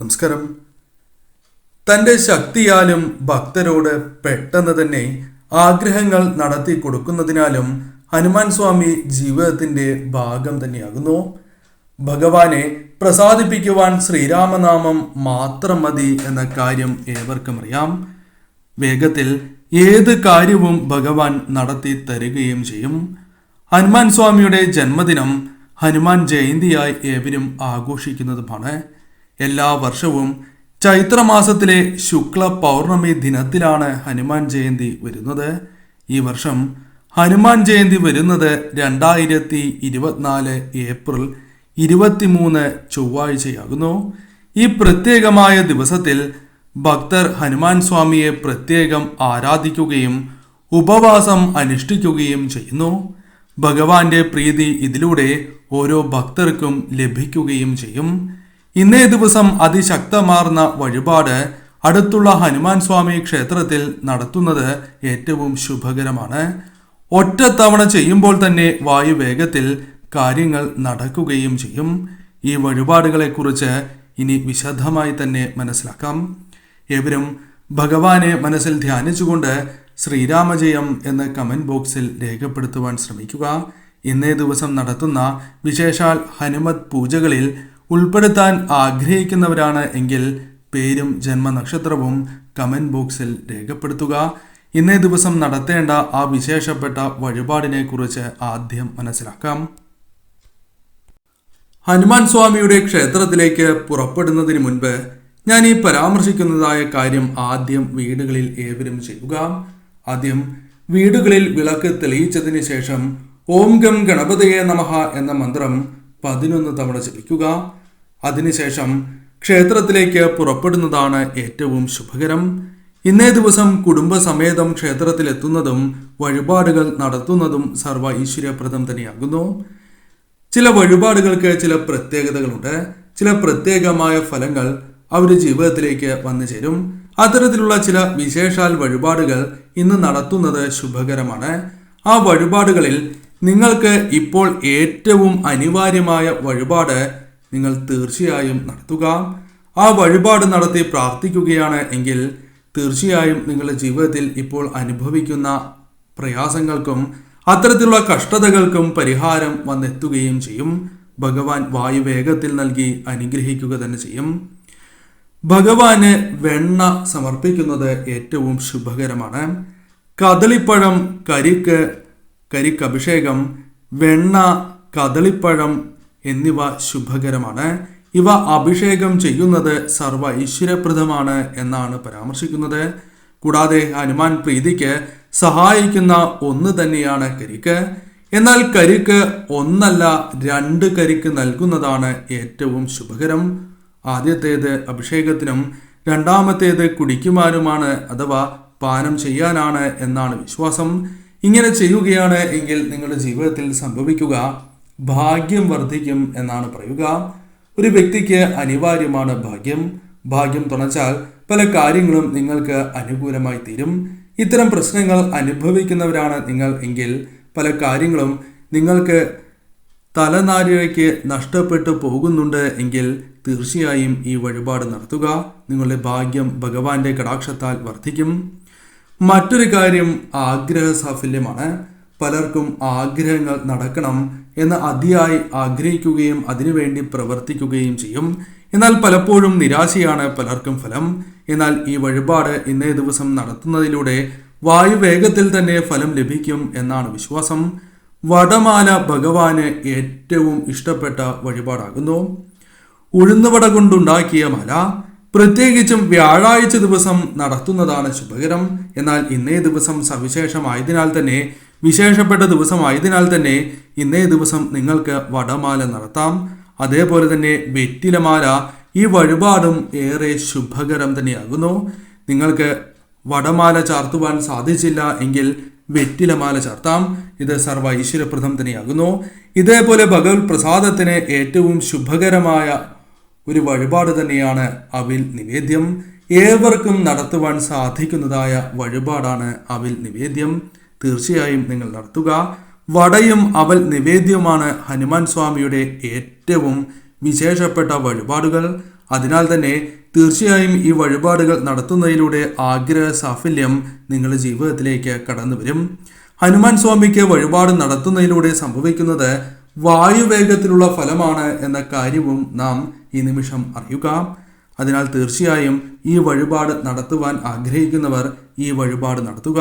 നമസ്കാരം. തന്റെ ശക്തിയാലും ഭക്തരോട് പെട്ടെന്ന് തന്നെ ആഗ്രഹങ്ങൾ നടത്തി കൊടുക്കുന്നതിനാലും ഹനുമാൻ സ്വാമി ജീവിതത്തിന്റെ ഭാഗം തന്നെയാകുന്നു. ഭഗവാനെ പ്രസാദിപ്പിക്കുവാൻ ശ്രീരാമനാമം മാത്രം മതി എന്ന കാര്യം ഏവർക്കും അറിയാം. വേഗത്തിൽ ഏത് കാര്യവും ഭഗവാൻ നടത്തി തരികയും ചെയ്യും. ഹനുമാൻ സ്വാമിയുടെ ജന്മദിനം ഹനുമാൻ ജയന്തിയായി ഏവരും ആഘോഷിക്കുന്നതുമാണ്. എല്ലാ വർഷവും ചൈത്രമാസത്തിലെ ശുക്ല പൗർണമി ദിനത്തിലാണ് ഹനുമാൻ ജയന്തി വരുന്നത്. ഈ വർഷം ഹനുമാൻ ജയന്തി വരുന്നത് രണ്ടായിരത്തി ഇരുപത്തിനാല് ഏപ്രിൽ ഇരുപത്തിമൂന്ന് ചൊവ്വാഴ്ചയാകുന്നു. ഈ പ്രത്യേകമായ ദിവസത്തിൽ ഭക്തർ ഹനുമാൻ സ്വാമിയെ പ്രത്യേകം ആരാധിക്കുകയും ഉപവാസം അനുഷ്ഠിക്കുകയും ചെയ്യുന്നു. ഭഗവാന്റെ പ്രീതി ഇതിലൂടെ ഓരോ ഭക്തർക്കും ലഭിക്കുകയും ചെയ്യും. ഇന്നേ ദിവസം അതിശക്തമാർന്ന വഴിപാട് അടുത്തുള്ള ഹനുമാൻ സ്വാമി ക്ഷേത്രത്തിൽ നടത്തുന്നത് ഏറ്റവും ശുഭകരമാണ്. ഒറ്റത്തവണ ചെയ്യുമ്പോൾ തന്നെ വായു വേഗത്തിൽ കാര്യങ്ങൾ നടക്കുകയും ചെയ്യും. ഈ വഴിപാടുകളെക്കുറിച്ച് ഇനി വിശദമായി തന്നെ മനസ്സിലാക്കാം. എവരും ഭഗവാനെ മനസ്സിൽ ധ്യാനിച്ചുകൊണ്ട് ശ്രീരാമജയം എന്ന് കമന്റ് ബോക്സിൽ രേഖപ്പെടുത്തുവാൻ ശ്രമിക്കുക. ഇന്നേ ദിവസം നടത്തുന്ന വിശേഷാൽ ഹനുമത് പൂജകളിൽ ഉൾപ്പെടുത്താൻ ആഗ്രഹിക്കുന്നവരാണ് എങ്കിൽ പേരും ജന്മനക്ഷത്രവും കമന്റ് ബോക്സിൽ രേഖപ്പെടുത്തുക. ഇന്നേ ദിവസം നടത്തേണ്ട ആ വിശേഷപ്പെട്ട വഴിപാടിനെ കുറിച്ച് ആദ്യം മനസ്സിലാക്കാം. ഹനുമാൻ സ്വാമിയുടെ ക്ഷേത്രത്തിലേക്ക് പുറപ്പെടുന്നതിന് മുൻപ് ഞാൻ ഈ പരാമർശിക്കുന്നതായ കാര്യം ആദ്യം വീടുകളിൽ ഏവരും ചെയ്യുക. ആദ്യം വീടുകളിൽ വിളക്ക് തെളിയിച്ചതിന് ശേഷം ഓം ഗം ഗണപതയെ നമഹ എന്ന മന്ത്രം പതിനൊന്ന് തവണ ജപിക്കുക. അതിനുശേഷം ക്ഷേത്രത്തിലേക്ക് പുറപ്പെടുന്നതാണ് ഏറ്റവും ശുഭകരം. ഇന്നേ ദിവസം കുടുംബസമേതം ക്ഷേത്രത്തിലെത്തുന്നതും വഴിപാടുകൾ നടത്തുന്നതും സർവ ഈശ്വര്യപ്രദം തന്നെയാകുന്നു. ചില വഴിപാടുകൾക്ക് ചില പ്രത്യേകതകളുണ്ട്. ചില പ്രത്യേകമായ ഫലങ്ങൾ അവരുടെ ജീവിതത്തിലേക്ക് വന്നു ചേരും. അത്തരത്തിലുള്ള ചില വിശേഷാൽ വഴിപാടുകൾ ഇന്ന് നടത്തുന്നത് ശുഭകരമാണ്. ആ വഴിപാടുകളിൽ നിങ്ങൾക്ക് ഇപ്പോൾ ഏറ്റവും അനിവാര്യമായ വഴിപാട് നിങ്ങൾ തീർച്ചയായും നടത്തുക. ആ വഴിപാട് നടത്തി പ്രാർത്ഥിക്കുകയാണ് എങ്കിൽ തീർച്ചയായും നിങ്ങളുടെ ജീവിതത്തിൽ ഇപ്പോൾ അനുഭവിക്കുന്ന പ്രയാസങ്ങൾക്കും അത്തരത്തിലുള്ള കഷ്ടതകൾക്കും പരിഹാരം വന്നെത്തുകയും ചെയ്യും. ഭഗവാൻ വായുവേഗത്തിൽ നൽകി അനുഗ്രഹിക്കുക തന്നെ ചെയ്യും. ഭഗവാന് വെണ്ണ സമർപ്പിക്കുന്നത് ഏറ്റവും ശുഭകരമാണ്. കദളിപ്പഴം കരിക്ക് കരിക്കഭിഷേകം വെണ്ണ കദളിപ്പഴം എന്നിവ ശുഭകരമാണ്. ഇവ അഭിഷേകം ചെയ്യുന്നത് സർവ ഐശ്വര്യപ്രദമാണ് എന്നാണ് പരാമർശിക്കുന്നത്. കൂടാതെ ഹനുമാൻ പ്രീതിക്ക് സഹായിക്കുന്ന ഒന്ന് തന്നെയാണ് കരിക്ക്. എന്നാൽ കരിക്ക് ഒന്നല്ല രണ്ട് കരിക്ക് നൽകുന്നതാണ് ഏറ്റവും ശുഭകരം. ആദ്യത്തേത് അഭിഷേകത്തിനും രണ്ടാമത്തേത് കുടിക്കുവാനുമാണ് അഥവാ പാനം ചെയ്യാനാണ് എന്നാണ് വിശ്വാസം. ഇങ്ങനെ ചെയ്യുകയാണ് എങ്കിൽ നിങ്ങളുടെ ജീവിതത്തിൽ സംഭവിക്കുക ഭാഗ്യം വർദ്ധിക്കും എന്നാണ് പറയുക. ഒരു വ്യക്തിക്ക് അനിവാര്യമാണ് ഭാഗ്യം. ഭാഗ്യം തുണച്ചാൽ പല കാര്യങ്ങളും നിങ്ങൾക്ക് അനുകൂലമായി തീരും. ഇത്തരം പ്രശ്നങ്ങൾ അനുഭവിക്കുന്നവരാണ് നിങ്ങൾ എങ്കിൽ പല കാര്യങ്ങളും നിങ്ങൾക്ക് തലനാരിഴയ്ക്ക് നഷ്ടപ്പെട്ടു പോകുന്നുണ്ട് എങ്കിൽ തീർച്ചയായും ഈ വഴിപാട് നടത്തുക. നിങ്ങളുടെ ഭാഗ്യം ഭഗവാന്റെ കടാക്ഷത്താൽ വർദ്ധിക്കും. മറ്റൊരു കാര്യം ആഗ്രഹ സാഫല്യമാണ് പലർക്കും ആഗ്രഹങ്ങൾ നടക്കണം എന്ന് അതിയായി ആഗ്രഹിക്കുകയും അതിനുവേണ്ടി പ്രവർത്തിക്കുകയും ചെയ്യും. എന്നാൽ പലപ്പോഴും നിരാശയാണ് പലർക്കും ഫലം. എന്നാൽ ഈ വഴിപാട് ഇന്നേ ദിവസം നടത്തുന്നതിലൂടെ വായുവേഗത്തിൽ തന്നെ ഫലം ലഭിക്കും എന്നാണ് വിശ്വാസം. വടമാല ഭഗവാന് ഏറ്റവും ഇഷ്ടപ്പെട്ട വഴിപാടാകുന്നു. ഉഴുന്നുവട കൊണ്ടുണ്ടാക്കിയ മല പ്രത്യേകിച്ചും വ്യാഴാഴ്ച ദിവസം നടത്തുന്നതാണ് ശുഭകരം. എന്നാൽ ഇന്നേ ദിവസം സവിശേഷമായതിനാൽ തന്നെ വിശേഷപ്പെട്ട ദിവസമായതിനാൽ തന്നെ ഇന്നേ ദിവസം നിങ്ങൾക്ക് വടമാല നടത്താം. അതേപോലെ തന്നെ വെറ്റിലമാല ഈ വഴിപാടും ഏറെ ശുഭകരം തന്നെയാകുന്നു. നിങ്ങൾക്ക് വടമാല ചാർത്തുവാൻ സാധിച്ചില്ല എങ്കിൽ വെറ്റിലമാല ചാർത്താം. ഇത് സർവ ഈശ്വരപ്രദം തന്നെയാകുന്നു. ഇതേപോലെ ഭഗവത് പ്രസാദത്തിന് ഏറ്റവും ശുഭകരമായ ഒരു വഴിപാട് തന്നെയാണ് അവിൽ നിവേദ്യം. ഏവർക്കും നടത്തുവാൻ സാധിക്കുന്നതായ വഴിപാടാണ് അവിൽ നിവേദ്യം. തീർച്ചയായും നിങ്ങൾ നടത്തുക. വടയും അവൽ നിവേദ്യവുമാണ് ഹനുമാൻ സ്വാമിയുടെ ഏറ്റവും വിശേഷപ്പെട്ട വഴിപാടുകൾ. അതിനാൽ തന്നെ തീർച്ചയായും ഈ വഴിപാടുകൾ നടത്തുന്നതിലൂടെ ആഗ്രഹ സാഫല്യം നിങ്ങളുടെ ജീവിതത്തിലേക്ക് കടന്നു വരും. ഹനുമാൻ സ്വാമിക്ക് വഴിപാട് നടത്തുന്നതിലൂടെ സംഭവിക്കുന്നത് വായുവേഗത്തിലുള്ള ഫലമാണ് എന്ന കാര്യവും നാം ഈ നിമിഷം അറിയുക. അതിനാൽ തീർച്ചയായും ഈ വഴിപാട് നടത്തുവാൻ ആഗ്രഹിക്കുന്നവർ ഈ വഴിപാട് നടത്തുക.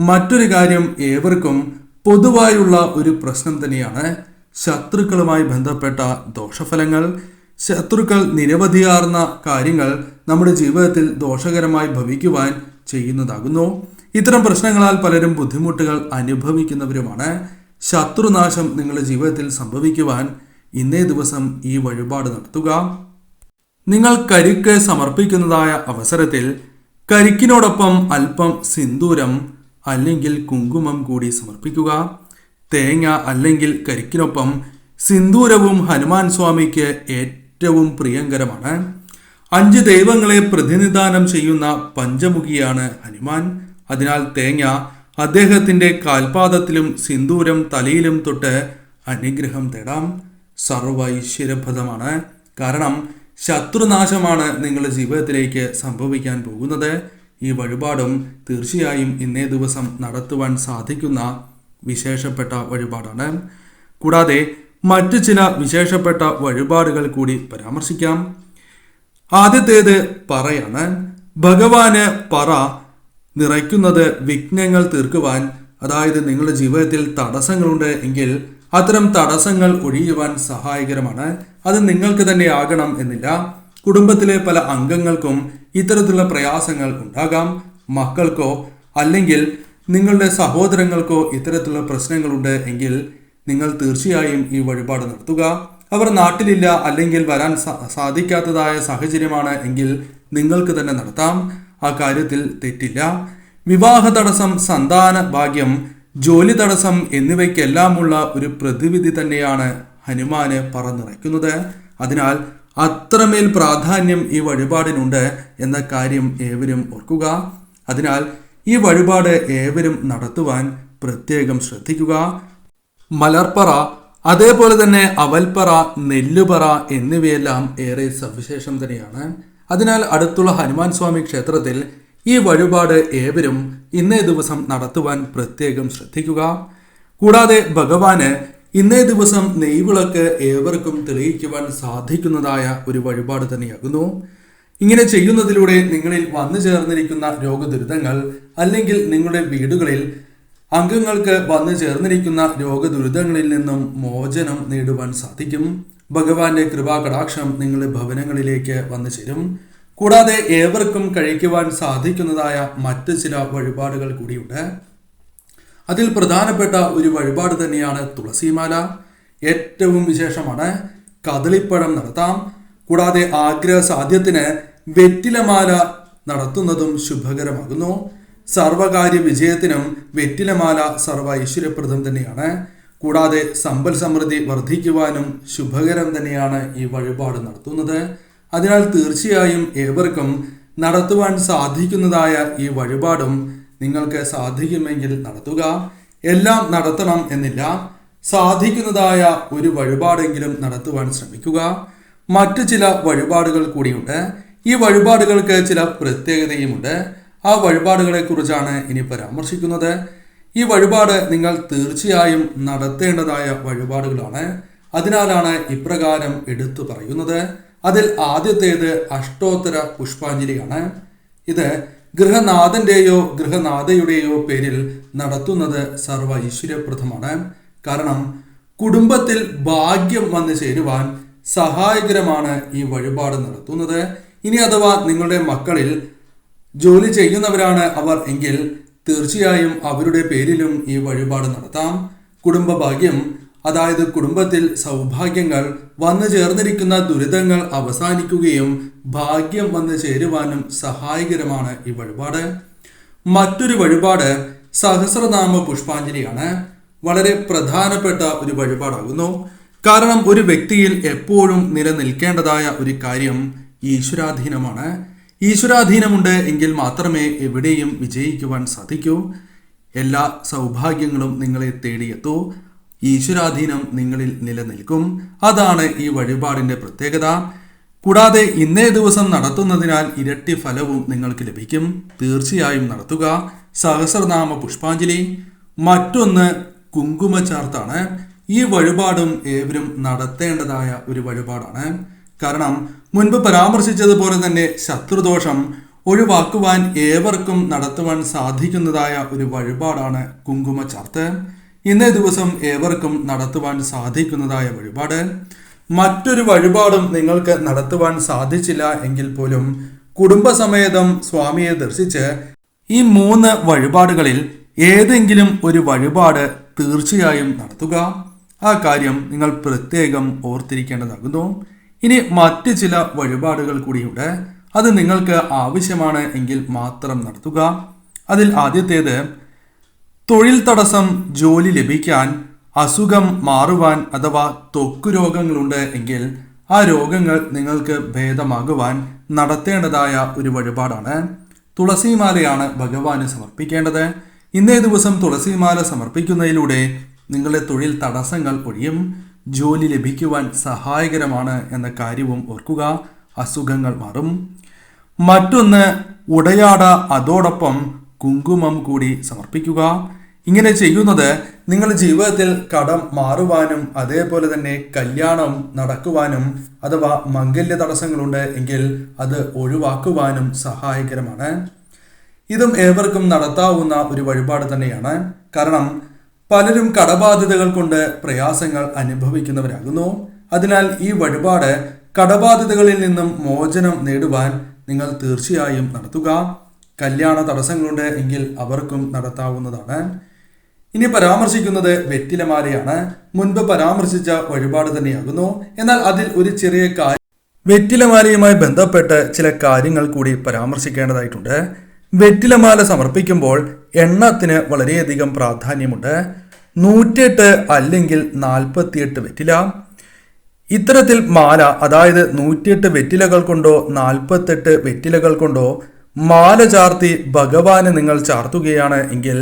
മറ്റൊരു കാര്യം ഏവർക്കും പൊതുവായുള്ള ഒരു പ്രശ്നം തന്നെയാണ്. ശത്രുക്കളുമായി ബന്ധപ്പെട്ട ദോഷഫലങ്ങൾ ശത്രുക്കൾ നിരവധിയാർന്ന കാര്യങ്ങൾ നമ്മുടെ ജീവിതത്തിൽ ദോഷകരമായി ഭവിക്കുവാൻ ചെയ്യുന്നതാകുന്നു. ഇത്തരം പ്രശ്നങ്ങളാൽ പലരും ബുദ്ധിമുട്ടുകൾ അനുഭവിക്കുന്നവരുമാണ്. ശത്രുനാശം നിങ്ങളുടെ ജീവിതത്തിൽ സംഭവിക്കുവാൻ ഇന്നേ ദിവസം ഈ വഴിപാട് നടത്തുക. നിങ്ങൾ കരിക്ക് സമർപ്പിക്കുന്നതായ അവസരത്തിൽ കരിക്കിനോടൊപ്പം അല്പം സിന്ദൂരം അല്ലെങ്കിൽ കുങ്കുമം കൂടി സമർപ്പിക്കുക. തേങ്ങ അല്ലെങ്കിൽ കരിക്കിനൊപ്പം സിന്ദൂരവും ഹനുമാൻ സ്വാമിക്ക് ഏറ്റവും പ്രിയങ്കരമാണ്. അഞ്ച് ദൈവങ്ങളെ പ്രതിനിധാനം ചെയ്യുന്ന പഞ്ചമുഖിയാണ് ഹനുമാൻ. അതിനാൽ തേങ്ങ അദ്ദേഹത്തിന്റെ കാൽപാദത്തിലും സിന്ദൂരം തലയിലും തൊട്ട് അനുഗ്രഹം തേടാം. സർവ കാരണം ശത്രുനാശമാണ് നിങ്ങളുടെ ജീവിതത്തിലേക്ക് സംഭവിക്കാൻ പോകുന്നത്. ഈ വഴിപാടും തീർച്ചയായും ഇന്നേ ദിവസം നടത്തുവാൻ സാധിക്കുന്ന വിശേഷപ്പെട്ട വഴിപാടാണ്. കൂടാതെ മറ്റു ചില വിശേഷപ്പെട്ട വഴിപാടുകൾ കൂടി പരാമർശിക്കാം. ആദ്യത്തേത് പറയാണ്. ഭഗവാന് പറ നിറയ്ക്കുന്നത് വിഘ്നങ്ങൾ തീർക്കുവാൻ അതായത് നിങ്ങളുടെ ജീവിതത്തിൽ തടസ്സങ്ങളുണ്ട് എങ്കിൽ അത്തരം തടസ്സങ്ങൾ ഒഴിയുവാൻ സഹായകരമാണ്. അത് നിങ്ങൾക്ക് തന്നെ ആകണം എന്നില്ല. കുടുംബത്തിലെ പല അംഗങ്ങൾക്കും ഇത്തരത്തിലുള്ള പ്രയാസങ്ങൾ ഉണ്ടാകാം. മക്കൾക്കോ അല്ലെങ്കിൽ നിങ്ങളുടെ സഹോദരങ്ങൾക്കോ ഇത്തരത്തിലുള്ള പ്രശ്നങ്ങളുണ്ട് എങ്കിൽ നിങ്ങൾ തീർച്ചയായും ഈ വഴിപാട് നടത്തുക. അവർ നാട്ടിലില്ല അല്ലെങ്കിൽ വരാൻ സാധിക്കാത്തതായ സാഹചര്യമാണ് എങ്കിൽ നിങ്ങൾക്ക് തന്നെ നടത്താം. ആ കാര്യത്തിൽ തെറ്റില്ല. വിവാഹ തടസ്സം സന്താന ഭാഗ്യം ജോലി തടസ്സം എന്നിവയ്ക്കെല്ലാമുള്ള ഒരു പ്രതിവിധി തന്നെയാണ് ഹനുമാന് പറന്നിറക്കുന്നത്. അതിനാൽ അത്രമേൽ പ്രാധാന്യം ഈ വഴിപാടിനുണ്ട് എന്ന കാര്യം ഏവരും ഓർക്കുക. അതിനാൽ ഈ വഴിപാട് ഏവരും നടത്തുവാൻ പ്രത്യേകം ശ്രദ്ധിക്കുക. മലർപ്പറ അതേപോലെ തന്നെ അവൽപ്പറ നെല്ലുപറ എന്നിവയെല്ലാം ഏറെ സവിശേഷം തന്നെയാണ്. അതിനാൽ അടുത്തുള്ള ഹനുമാൻ സ്വാമി ക്ഷേത്രത്തിൽ ഈ വഴിപാട് ഏവരും ഇന്നേ ദിവസം നടത്തുവാൻ പ്രത്യേകം ശ്രദ്ധിക്കുക. കൂടാതെ ഭഗവാന് ഇന്നേ ദിവസം നെയ്വിളക്ക് ഏവർക്കും തെളിയിക്കുവാൻ സാധിക്കുന്നതായ ഒരു വഴിപാട് തന്നെയാകുന്നു. ഇങ്ങനെ ചെയ്യുന്നതിലൂടെ നിങ്ങളിൽ വന്നു ചേർന്നിരിക്കുന്ന രോഗദുരിതങ്ങൾ അല്ലെങ്കിൽ നിങ്ങളുടെ വീടുകളിൽ അംഗങ്ങൾക്ക് വന്നു ചേർന്നിരിക്കുന്ന രോഗദുരിതങ്ങളിൽ നിന്നും മോചനം നേടുവാൻ സാധിക്കും. ഭഗവാന്റെ കൃപാകടാക്ഷം നിങ്ങളുടെ ഭവനങ്ങളിലേക്ക് വന്നു ചേരും. കൂടാതെ ഏവർക്കും കഴിക്കുവാൻ സാധിക്കുന്നതായ മറ്റ് ചില വഴിപാടുകൾ കൂടിയുണ്ട്. അതിൽ പ്രധാനപ്പെട്ട ഒരു വഴിപാട് തന്നെയാണ് തുളസിമാല. ഏറ്റവും വിശേഷമാണ് കദളിപ്പഴം നടത്താം. കൂടാതെ ആഗ്രഹ സാധ്യത്തിന് വെറ്റിലമാല നടത്തുന്നതും ശുഭകരമാകുന്നു. സർവകാര്യ വിജയത്തിനും വെറ്റിലമാല സർവ ഐശ്വര്യപ്രദം തന്നെയാണ്. കൂടാതെ സമ്പൽ സമൃദ്ധി വർദ്ധിക്കുവാനും ശുഭകരം തന്നെയാണ് ഈ വഴിപാട് നടത്തുന്നത്. അതിനാൽ തീർച്ചയായും ഏവർക്കും നടത്തുവാൻ സാധിക്കുന്നതായ ഈ വഴിപാടും നിങ്ങൾക്ക് സാധിക്കുമെങ്കിൽ നടത്തുക. എല്ലാം നടത്തണം എന്നില്ല. സാധിക്കുന്നതായ ഒരു വഴിപാടെങ്കിലും നടത്തുവാൻ ശ്രമിക്കുക. മറ്റു ചില വഴിപാടുകൾ കൂടിയുണ്ട്. ഈ വഴിപാടുകൾക്ക് ചില പ്രത്യേകതയുമുണ്ട്. ആ വഴിപാടുകളെ കുറിച്ചാണ് ഇനി പരാമർശിക്കുന്നത്. ഈ വഴിപാട് നിങ്ങൾ തീർച്ചയായും നടത്തേണ്ടതായ വഴിപാടുകളാണ്. അതിനാലാണ് ഇപ്രകാരം എടുത്തു പറയുന്നത്. അതിൽ ആദ്യത്തേത് അഷ്ടോത്തര പുഷ്പാഞ്ജലിയാണ്. ഇത് ഗൃഹനാഥന്റെയോ ഗൃഹനാഥയുടെയോ പേരിൽ നടത്തുന്നത് സർവ ഐശ്വര്യപ്രദമാണ് കാരണം കുടുംബത്തിൽ ഭാഗ്യം വന്നു ചേരുവാൻ സഹായകരമാണ് ഈ വഴിപാട് നടത്തുന്നത്. ഇനി അഥവാ നിങ്ങളുടെ മക്കളിൽ ജോലി ചെയ്യുന്നവരാണ് അവർ എങ്കിൽ തീർച്ചയായും അവരുടെ പേരിലും ഈ വഴിപാട് നടത്താം. കുടുംബഭാഗ്യം അതായത് കുടുംബത്തിൽ സൗഭാഗ്യങ്ങൾ വന്നു ചേർന്നിരിക്കുന്ന ദുരിതങ്ങൾ അവസാനിക്കുകയും ഭാഗ്യം വന്നു ചേരുവാനും സഹായകരമാണ് ഈ വഴിപാട്. മറ്റൊരു വഴിപാട് സഹസ്രനാമ പുഷ്പാഞ്ജലിയാണ്. വളരെ പ്രധാനപ്പെട്ട ഒരു വഴിപാടാകുന്നു. കാരണം ഒരു വ്യക്തിയിൽ എപ്പോഴും നിലനിൽക്കേണ്ടതായ ഒരു കാര്യം ഈശ്വരാധീനമാണ്. ഈശ്വരാധീനമുണ്ട് എങ്കിൽ മാത്രമേ എവിടെയും വിജയിക്കുവാൻ സാധിക്കൂ. എല്ലാ സൗഭാഗ്യങ്ങളും നിങ്ങളെ തേടിയെത്തൂ. ഈശ്വരാധീനം നിങ്ങളിൽ നിലനിൽക്കും. അതാണ് ഈ വഴിപാടിന്റെ പ്രത്യേകത. കൂടാതെ ഇന്നേ ദിവസം നടത്തുന്നതിനാൽ ഇരട്ടി ഫലവും നിങ്ങൾക്ക് ലഭിക്കും. തീർച്ചയായും നടത്തുക. സഹസ്രനാമ പുഷ്പാഞ്ജലി. മറ്റൊന്ന് കുങ്കുമച്ചാർത്താണ് ഈ വഴിപാടും ഏവരും നടത്തേണ്ടതായ ഒരു വഴിപാടാണ്. കാരണം മുൻപ് പരാമർശിച്ചതുപോലെ തന്നെ ശത്രുദോഷം ഒഴിവാക്കുവാൻ ഏവർക്കും നടത്തുവാൻ സാധിക്കുന്നതായ ഒരു വഴിപാടാണ് കുങ്കുമച്ചാർത്ത് ഇന്നേ ദിവസം ഏവർക്കും നടത്തുവാൻ സാധിക്കുന്നതായ വഴിപാട്. മറ്റൊരു വഴിപാടും നിങ്ങൾക്ക് നടത്തുവാൻ സാധിച്ചില്ല എങ്കിൽ പോലും കുടുംബസമേതം സ്വാമിയെ ദർശിച്ച് ഈ മൂന്ന് വഴിപാടുകളിൽ ഏതെങ്കിലും ഒരു വഴിപാട് തീർച്ചയായും നടത്തുക. ആ കാര്യം നിങ്ങൾ പ്രത്യേകം ഓർത്തിരിക്കേണ്ടതാകുന്നു. ഇനി മറ്റ് ചില വഴിപാടുകൾ കൂടിയുണ്ട്. അത് നിങ്ങൾക്ക് ആവശ്യമാണ് എങ്കിൽ മാത്രം നടത്തുക. അതിൽ ആദ്യത്തേത് തൊഴിൽ തടസ്സം ജോലി ലഭിക്കാൻ അസുഖം മാറുവാൻ അഥവാ ത്വക്ക് രോഗങ്ങളുണ്ട് എങ്കിൽ ആ രോഗങ്ങൾ നിങ്ങൾക്ക് ഭേദമാകുവാൻ നടത്തേണ്ടതായ ഒരു വഴിപാടാണ്. തുളസിമാലയാണ് ഭഗവാന് സമർപ്പിക്കേണ്ടത്. ഇന്നേ ദിവസം തുളസിമാല സമർപ്പിക്കുന്നതിലൂടെ നിങ്ങളുടെ തൊഴിൽ തടസ്സങ്ങൾ ഒഴിയും. ജോലി ലഭിക്കുവാൻ സഹായകരമാണ് എന്ന കാര്യവും ഓർക്കുക. അസുഖങ്ങൾ മാറും. മറ്റൊന്ന് ഉടയാട അതോടൊപ്പം കുങ്കുമം കൂടി സമർപ്പിക്കുക. ഇങ്ങനെ ചെയ്യുന്നത് നിങ്ങളുടെ ജീവിതത്തിൽ കടം മാറുവാനും അതേപോലെ തന്നെ കല്യാണം നടക്കുവാനും അഥവാ മംഗല്യ തടസ്സങ്ങളുണ്ട് എങ്കിൽ അത് ഒഴിവാക്കുവാനും സഹായകരമാണ്. ഇതും ഏവർക്കും നടത്താവുന്ന ഒരു വഴിപാട് തന്നെയാണ്. കാരണം പലരും കടബാധ്യതകൾ കൊണ്ട് പ്രയാസങ്ങൾ അനുഭവിക്കുന്നവരാകുന്നു. അതിനാൽ ഈ വഴിപാട് കടബാധ്യതകളിൽ നിന്നും മോചനം നേടുവാൻ നിങ്ങൾ തീർച്ചയായും നടത്തുക. കല്യാണ തടസ്സങ്ങളുണ്ട് എങ്കിൽ അവർക്കും നടത്താവുന്നതാണ്. ഇനി പരാമർശിക്കുന്നത് വെറ്റിലമാലയാണ് മുൻപ് പരാമർശിച്ച വഴിപാട് തന്നെയാകുന്നു. എന്നാൽ അതിൽ ഒരു ചെറിയ കാര്യം വെറ്റിലമാലയുമായി ബന്ധപ്പെട്ട് ചില കാര്യങ്ങൾ കൂടി പരാമർശിക്കേണ്ടതായിട്ടുണ്ട്. വെറ്റിലമാല സമർപ്പിക്കുമ്പോൾ എണ്ണത്തിന് വളരെയധികം പ്രാധാന്യമുണ്ട്. നൂറ്റെട്ട് അല്ലെങ്കിൽ നാൽപ്പത്തിയെട്ട് വെറ്റില. ഇത്തരത്തിൽ മാല അതായത് നൂറ്റിയെട്ട് വെറ്റിലകൾ കൊണ്ടോ നാൽപ്പത്തെട്ട് വെറ്റിലകൾ കൊണ്ടോ മാല ചാർത്തി ഭഗവാന് നിങ്ങൾ ചാർത്തുകയാണ് എങ്കിൽ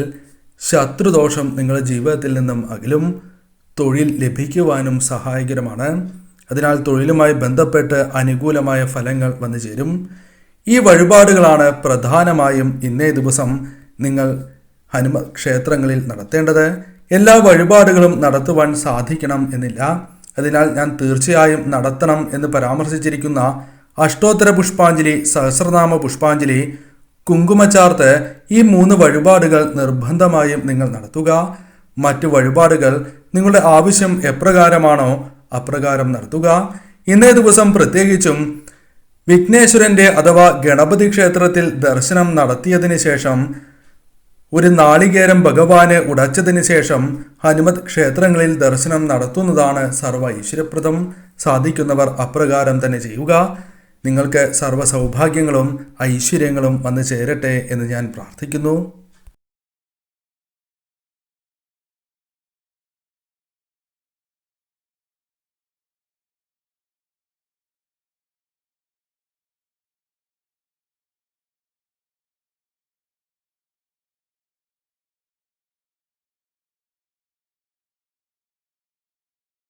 ശത്രുദോഷം നിങ്ങളുടെ ജീവിതത്തിൽ നിന്നും അകലും തൊഴിൽ ലഭിക്കുവാനും സഹായകരമാണ്. അതിനാൽ തൊഴിലുമായി ബന്ധപ്പെട്ട് അനുകൂലമായ ഫലങ്ങൾ വന്നു ചേരും. ഈ വഴിപാടുകളാണ് പ്രധാനമായും ഇന്നേ ദിവസം നിങ്ങൾ ഹനുമ ക്ഷേത്രങ്ങളിൽ നടത്തേണ്ടത്. എല്ലാ വഴിപാടുകളും നടത്തുവാൻ സാധിക്കണം എന്നില്ല. അതിനാൽ ഞാൻ തീർച്ചയായും നടത്തണം എന്ന് പരാമർശിച്ചിരിക്കുന്ന അഷ്ടോത്തര പുഷ്പാഞ്ജലി സഹസ്രനാമ പുഷ്പാഞ്ജലി കുങ്കുമച്ചാർത്ത് ഈ മൂന്ന് വഴിപാടുകൾ നിർബന്ധമായും നിങ്ങൾ നടത്തുക. മറ്റു വഴിപാടുകൾ നിങ്ങളുടെ ആവശ്യം എപ്രകാരമാണോ അപ്രകാരം നടത്തുക. ഇന്നേ ദിവസം പ്രത്യേകിച്ചും വിഘ്നേശ്വരന്റെ അഥവാ ഗണപതി ക്ഷേത്രത്തിൽ ദർശനം നടത്തിയതിന് ശേഷം ഒരു നാളികേരം ഭഗവാന് ഉടച്ചതിന് ശേഷം ഹനുമത് ക്ഷേത്രങ്ങളിൽ ദർശനം നടത്തുന്നതാണ് സർവ ഈശ്വരപ്രദം. സാധിക്കുന്നവർ അപ്രകാരം തന്നെ ചെയ്യുക. നിങ്ങൾക്ക് സർവ സൗഭാഗ്യങ്ങളും ഐശ്വര്യങ്ങളും വന്നു ചേരട്ടെ എന്ന് ഞാൻ പ്രാർത്ഥിക്കുന്നു.